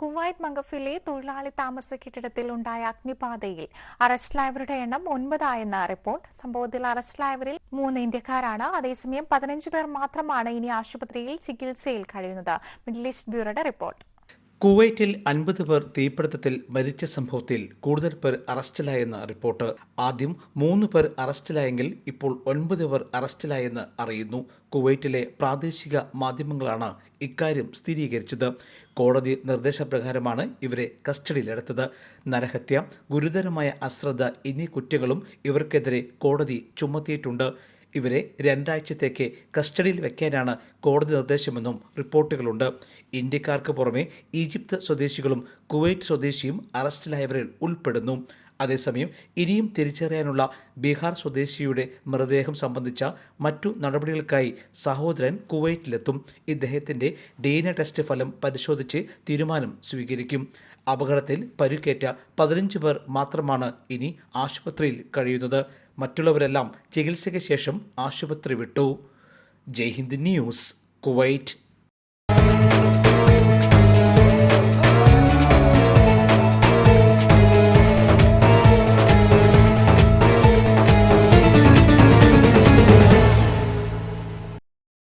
Kuwait മംഗഫിലെ തൊഴിലാളി താമസ കെട്ടിടത്തിൽ ഉണ്ടായ അഗ്നിബാധയിൽ അറസ്റ്റിലായവരുടെ എണ്ണം ഒൻപതായെന്ന റിപ്പോർട്ട്. സംഭവത്തിൽ അറസ്റ്റിലായവരിൽ മൂന്ന് ഇന്ത്യക്കാരാണ്. അതേസമയം പതിനഞ്ച് പേർ മാത്രമാണ് ഇനി ആശുപത്രിയിൽ ചികിത്സയിൽ കഴിയുന്നത്. മിഡിൽ ഈസ്റ്റ് ബ്യൂറോയുടെ റിപ്പോർട്ട്. കുവൈറ്റിൽ അൻപത് പേർ തീപിടുത്തത്തിൽ മരിച്ച സംഭവത്തിൽ കൂടുതൽ പേർ അറസ്റ്റിലായെന്ന് റിപ്പോർട്ട്. ആദ്യം മൂന്ന് പേർ അറസ്റ്റിലായെങ്കിൽ ഇപ്പോൾ ഒൻപത് പേർ അറസ്റ്റിലായെന്ന് അറിയുന്നു. കുവൈറ്റിലെ പ്രാദേശിക മാധ്യമങ്ങളാണ് ഇക്കാര്യം സ്ഥിരീകരിച്ചത്. കോടതി നിർദ്ദേശപ്രകാരമാണ് ഇവരെ കസ്റ്റഡിയിലെടുത്തത്. നരഹത്യ ഗുരുതരമായ അശ്രദ്ധ എന്നീ കുറ്റങ്ങളും ഇവർക്കെതിരെ കോടതി ചുമത്തിയിട്ടുണ്ട്. ഇവരെ രണ്ടാഴ്ചത്തേക്ക് കസ്റ്റഡിയിൽ വെക്കാനാണ് കോടതി നിർദ്ദേശമെന്നും റിപ്പോർട്ടുകളുണ്ട്. ഇന്ത്യക്കാർക്ക് പുറമെ ഈജിപ്ത് സ്വദേശികളും കുവൈറ്റ് സ്വദേശിയും അറസ്റ്റിലായവരിൽ ഉൾപ്പെടുന്നു. അതേസമയം ഇനിയും തിരിച്ചറിയാനുള്ള ബീഹാർ സ്വദേശിയുടെ മൃതദേഹം സംബന്ധിച്ച മറ്റു നടപടികൾക്കായി സഹോദരൻ കുവൈറ്റിലെത്തും. ഇദ്ദേഹത്തിന്റെ ഡി ടെസ്റ്റ് ഫലം പരിശോധിച്ച് തീരുമാനം സ്വീകരിക്കും. അപകടത്തിൽ പരുക്കേറ്റ പതിനഞ്ച് പേർ മാത്രമാണ് ഇനി ആശുപത്രിയിൽ കഴിയുന്നത്. മറ്റുള്ളവരെല്ലാം ചികിത്സയ്ക്ക് ശേഷം ആശുപത്രി വിട്ടു. Jaihind news Kuwait.